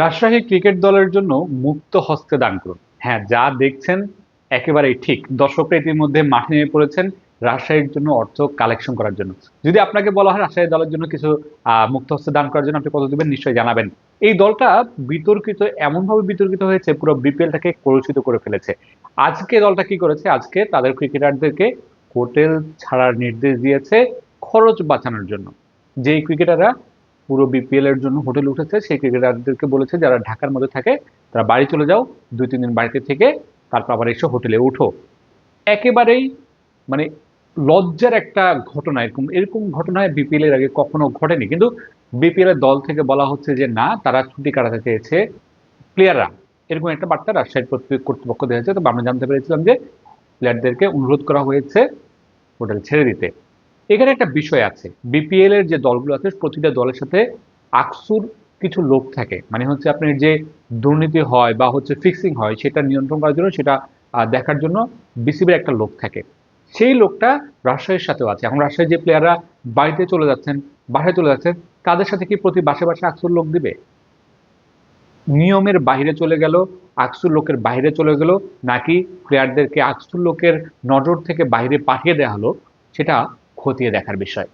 Rajshahi cricket দলের জন্য মুক্ত হস্তে দান করুন। হ্যাঁ যা দেখছেন একেবারেই ঠিক। দর্শকরা ইতিমধ্যে মাঠে নেমে পড়েছেন রাজশাহীর জন্য অর্থ কালেকশন করার জন্য। যদি আপনাকে বলা হয় রাজশাহী দলের জন্য কিছু মুক্ত হস্তে দান করার জন্য আপনি কত দেবেন, নিশ্চয়ই জানাবেন। এই দলটা বিতর্কিত, এমনভাবে বিতর্কিত হয়েছে, পুরো বিপিএলটাকে কলুষিত করে ফেলেছে। আজকে দলটা কি করেছে? আজকে তাদের ক্রিকেটারদেরকে হোটেল ছাড়ার নির্দেশ দিয়েছে খরচ বাঁচানোর জন্য। যেই ক্রিকেটাররা পুরো বিপিএল এর জন্য হোটেল উঠেছে। সেই ক্রিকেটারদেরকে বলেছে, যারা ঢাকার মধ্যে থাকে, তারা বাড়ি চলে যাও দুই তিন দিন বাড়িতে থেকে তারপর আবার এসে হোটেলে উঠো। একেবারেই মানে লজ্জার একটা ঘটনা, এরকম এরকম ঘটনায় বিপিএল এর আগে কখনো ঘটেনি। কিন্তু বিপিএল এর দল থেকে বলা হচ্ছে যে, না, তারা ছুটি কাটাতে চেয়েছে প্লেয়াররা এরকম একটা বার্তা রাজশাহী কর্তৃ- কর্তৃপক্ষ দিয়েছে। তবে আমরা জানতে পেরেছিলাম যে প্লেয়ারদেরকে অনুরোধ করা হয়েছে হোটেল ছেড়ে দিতে। এখানে একটা বিষয় আছে। বিপিএল এর যে দলগুলো আছে, প্রতিটা দলের সাথে আকসুর কিছু লোক থাকে। মানে হচ্ছে আপনার যে দুর্নীতি হয় বা হচ্ছে ফিক্সিং হয়, সেটা নিয়ন্ত্রণ করার জন্য, সেটা দেখার জন্য বিসিবির একটা লোক থাকে। সেই লোকটা রাজশাহীর সাথেও আছে। এখন রাজশাহীর যে প্লেয়াররা বাড়িতে চলে যাচ্ছেন, বাসায় চলে যাচ্ছেন, তাদের সাথে কি প্রতি বাসে বাসে আকসুর লোক দিবে? নিয়মের বাইরে চলে গেল, আকসুর লোকের বাইরে চলে গেল, নাকি প্লেয়ারদেরকে আকসুর লোকের নজর থেকে বাইরে পাঠিয়ে দেওয়া হলো, সেটা খতিয়ে দেখার বিষয়।